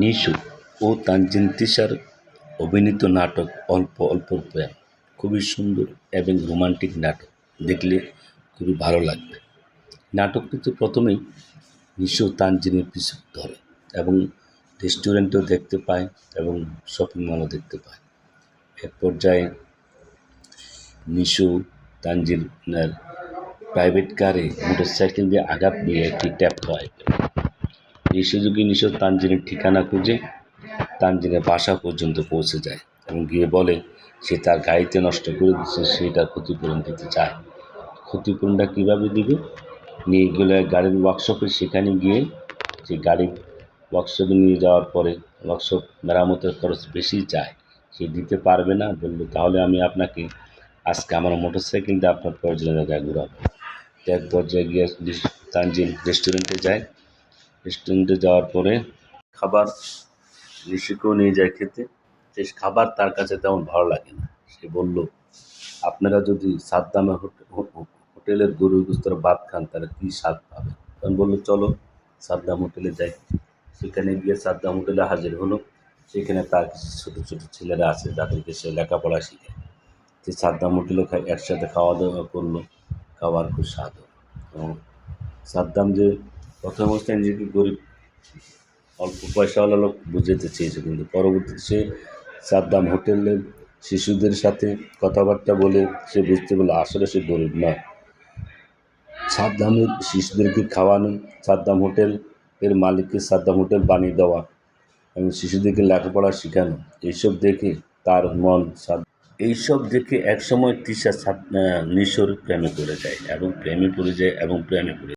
নিশু ও তানজিন তিশার অভিনীত নাটক অল্প অল্প প্রেম খুবই সুন্দর এবং রোমান্টিক নাটক। দেখলে খুবই ভালো লাগবে। নাটকটিতে প্রথমেই নিশু তানজিনের পিছু ধরে এবং রেস্টুরেন্টও দেখতে পায় এবং শপিং মলও দেখতে পায়। এক পর্যায়ে নিশু তানজিনের প্রাইভেট কারে মোটর সাইকেল দিয়ে আঘাত দিয়ে একটি ট্যাপ হয়। এই সুযোগে নিশো তানজিনের ঠিকানা খুঁজে তানজিনের বাসা পর্যন্ত পৌঁছে যায় এবং গিয়ে বলে, সে তার গাড়িতে নষ্ট করে দিচ্ছে সে তার ক্ষতিপূরণ দিতে চায়। ক্ষতিপূরণটা কীভাবে দিবে? নিয়ে গেলে গাড়ির ওয়ার্কশপে সেখানে গিয়ে যে গাড়ির ওয়ার্কশপে নিয়ে যাওয়ার পরে ওয়ার্কশপ মেরামতের খরচ বেশি চায়, সে দিতে পারবে না। বলল, তাহলে আমি আপনাকে আজকে আমার মোটর সাইকেল দিয়ে আপনার প্রয়োজনীয় জায়গায় ঘুরাবো। এক পর্যায়ে গিয়ে তানজিন রেস্টুরেন্টে যায়। রেস্টুরেন্টে যাওয়ার পরে খাবার ঋষিকেও নিয়ে যায় খেতে। সে খাবার তার কাছে তেমন ভালো লাগে না। সে বলল, আপনারা যদি সাদ্দামে হোটেলের গরু গুস্তর ভাত খান, তাহলে কী স্বাদ পাবেন? তখন বলল, চলো সাদ্দাম হোটেলে যাই। সেখানে গিয়ে সাদ্দাম হোটেলে হাজির হলো। সেখানে তার কিছু ছোটো ছোটো ছেলেরা আছে, যাদেরকে সে লেখাপড়া শিখে সে সাদ্দাম হোটেলে একসাথে খাওয়া দাওয়া করল, খাওয়ার খুব স্বাদ এবং সাদ্দাম যে প্রথম অবস্থায় নিজেকে গরিব, অল্প পয়সাওয়ালা লোক বুঝাতে চেয়েছে কিন্তু পরবর্তীতে সে সাদ্দাম হোটেলের শিশুদের সাথে কথাবার্তা বলে সে বুঝতে পারল আসলে সে গরিব নয় সাদ্দামের শিশুদেরকে খাওয়ানো, সাদ্দাম হোটেল এর মালিককে সাদ্দাম হোটেল বানিয়ে দেওয়া এবং শিশুদেরকে লেখাপড়া শেখানো, এইসব দেখে তার মন এইসব দেখে একসময় তৃষা নিশোর প্রেমে পড়ে যায় এবং প্রেমে পড়ে যায় এবং প্রেমে পড়ে